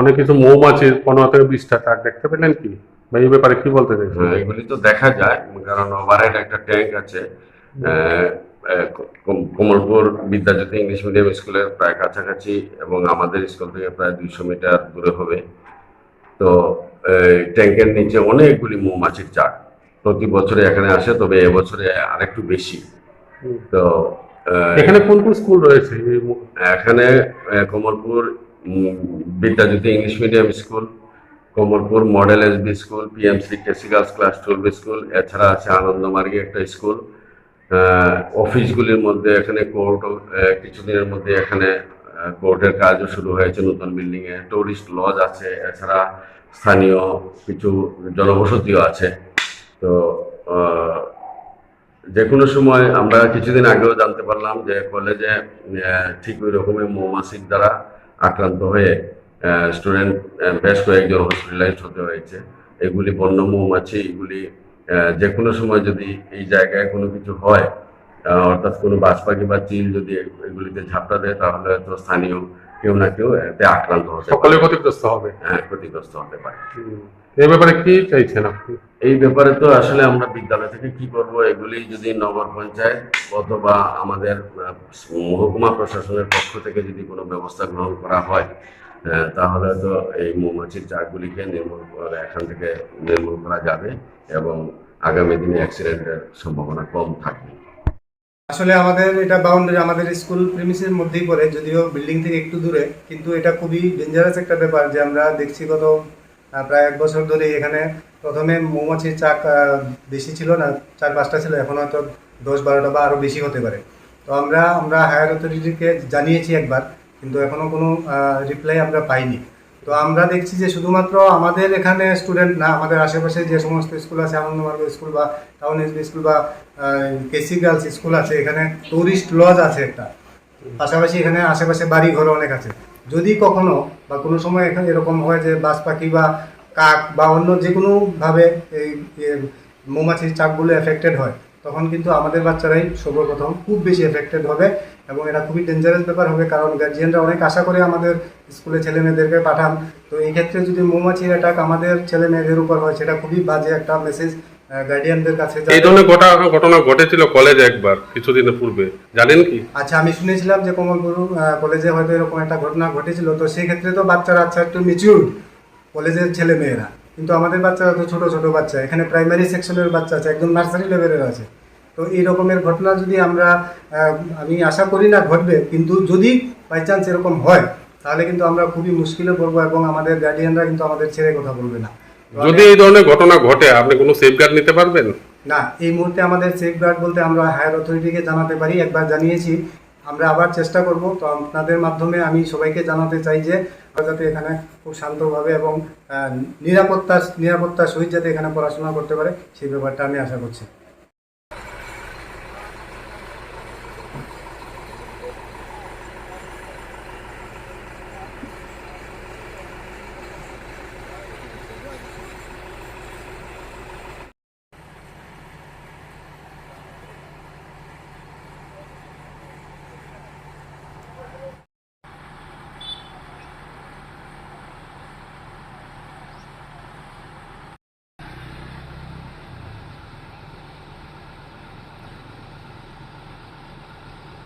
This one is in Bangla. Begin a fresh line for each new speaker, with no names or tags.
অনেক কিছু মৌমাছির পনেরো থেকে বিশটা ট্যাগ দেখতে পেলেন কি? এই ব্যাপারে কি বলতে চাইছেন?
হ্যাঁ, এগুলি তো দেখা যায় কারণ ওভারহেড একটা ট্যাঙ্ক আছে। কমলপুর বিদ্যাজ্যোতি ইংলিশ মিডিয়াম স্কুলের প্রায় কাছাকাছি এবং আমাদের স্কুল থেকে প্রায় দুইশো মিটার দূরে হবে। তো এই ট্যাঙ্কের নিচে অনেকগুলি মৌমাছির চাক। প্রতি বছরে এখানে আসে তবে এবছরে আরেকটু বেশি। তো
এখানে কোন কোন স্কুল রয়েছে?
এখানে Kamalpur Vidyajyoti English medium school Kamalpur model SB school PMC KC girls class twelve school এছাড়া আছে আনন্দমার্গী একটা স্কুল। অফিসগুলির মধ্যে এখানে কোর্ট কিছুদিনের মধ্যে এখানে কোর্টের কাজও শুরু হয়েছে নতুন বিল্ডিং এ টুরিস্ট লজ আছে এছাড়া স্থানীয় কিছু জনবসতিও আছে। তো যে কোনো সময় আমরা কিছুদিন আগেও জানতে পারলাম যে কলেজে ঠিক ওই রকমের মৌমাছির দ্বারা আক্রান্ত হয়ে স্টুডেন্ট বেশ কয়েকজন হসপিটালাইজড হতে হয়েছে। এগুলি বন্য মৌমাছি, এগুলি যে কোনো সময় যদি এই জায়গায় কোনো কিছু হয় অর্থাৎ কোনো বাজ পাখি বা চিল যদি এগুলিতে ঝাপটা দেয়, তাহলে হয়তো স্থানীয় কেউ না কেউ এতে আক্রান্ত হতে
সকলে ক্ষতিগ্রস্ত হবে।
হ্যাঁ, ক্ষতিগ্রস্ত হতে পারে।
এই ব্যাপারে কি চাইছেন আপনি?
এই ব্যাপারে তো আসলে আমরা বিদ্যালয় থেকে কি করব এগুলি যদি নগর পঞ্চায়েত অথবা আমাদের মহকুমা প্রশাসনের পক্ষ থেকে যদি কোনো ব্যবস্থা গ্রহণ করা হয় তাহলে তো এই মৌমাছির চাকগুলিকে নির্মূল এখান থেকে নির্মূল করা যাবে এবং আগামী দিনে অ্যাক্সিডেন্টের সম্ভাবনা কম থাকবে।
আসলে আমাদের এটা বাউন্ডারি আমাদের স্কুল প্রিমিসের মধ্যেই পড়ে, যদিও বিল্ডিং থেকে একটু দূরে, কিন্তু এটা খুবই ডেঞ্জারাস একটা ব্যাপার যে আমরা দেখছি গত প্রায় এক বছর ধরে এখানে প্রথমে মৌমাছির চাক বেশি ছিল না, চার পাঁচটা ছিল, এখন হয়তো দশ বারোটা বা আরও বেশি হতে পারে। তো আমরা আমরা হায়ার অথরিটিকে জানিয়েছি একবার, কিন্তু এখনও কোনো রিপ্লাই আমরা পাইনি। তো আমরা দেখছি যে শুধুমাত্র আমাদের এখানে স্টুডেন্ট না, আমাদের আশেপাশে যে সমস্ত স্কুল আছে, আনন্দমার্গ স্কুল বা টাউন এসবি স্কুল বা কেসি গার্লস স্কুল আছে, এখানে টুরিস্ট লজ আছে একটা। পাশাপাশি এখানে আশেপাশে বাড়ি ঘর অনেক আছে। যদি কখনো বা কোনো সময় এখানে এরকম হয় যে বাজ পাখি বা কাক বা অন্য যে কোনোভাবে এই মৌমাছির চাকগুলো এফেক্টেড হয়, তখন কিন্তু আমাদের বাচ্চারাই সর্বপ্রথম খুব বেশি এফেক্টেড হবে। এবং এটা খুবই ডেঞ্জারাস ব্যাপার হবে কারণ গার্জিয়ানরা অনেক আশা করে আমাদের স্কুলে ছেলে মেয়েদেরকে পাঠান। তো এই ক্ষেত্রে যদি মৌমাছির অ্যাটাক আমাদের ছেলে মেয়েদের উপর হয় সেটা খুবই বাজে একটা মেসেজ গার্ডিয়ানদের কাছে
এই ধরনের ঘটা ঘটনা ঘটেছিল কলেজে একবার কিছুদিনের পূর্বে। জানেন কি?
আচ্ছা আমি শুনেছিলাম যে কমলপুর আহ, কলেজে হয়তো এরকম একটা ঘটনা ঘটেছিল। তো সেই ক্ষেত্রে তো বাচ্চারা আচ্ছা একটু মিচিউর কলেজের ছেলে মেয়েরা। কিন্তু আমাদের বাচ্চারা তো ছোট ছোট বাচ্চা। এখানে প্রাইমারি সেকশনের বাচ্চা আছে একদম নার্সারি লেভেলের আছে। তো এই রকমের ঘটনা যদি আমরা আমি আশা করি না ঘটবে কিন্তু যদি বাই চান্স এরকম হয় তাহলে কিন্তু আমরা খুবই মুশকিলে পড়ব এবং আমাদের গার্ডিয়ানরা কিন্তু আমাদের ছেড়ে কথা বলবে না।
যদি এই ধরনের ঘটনা ঘটে আপনি কোনো সেফগার্ড নিতে পারবেন?
না এই মুহূর্তে আমাদের সেফগার্ড বলতে আমরা হায়ার অথরিটিকে জানাতে পারি একবার জানিয়েছি। আমরা আবার চেষ্টা করব তো আপনাদের মাধ্যমে আমি সবাইকে জানাতে চাই যে যাতে এখানে খুব শান্তভাবে এবং নিরাপত্তা নিরাপত্তার সহিত যাতে এখানে পড়াশোনা করতে পারে সেই ব্যাপারটা আমি আশা করছি।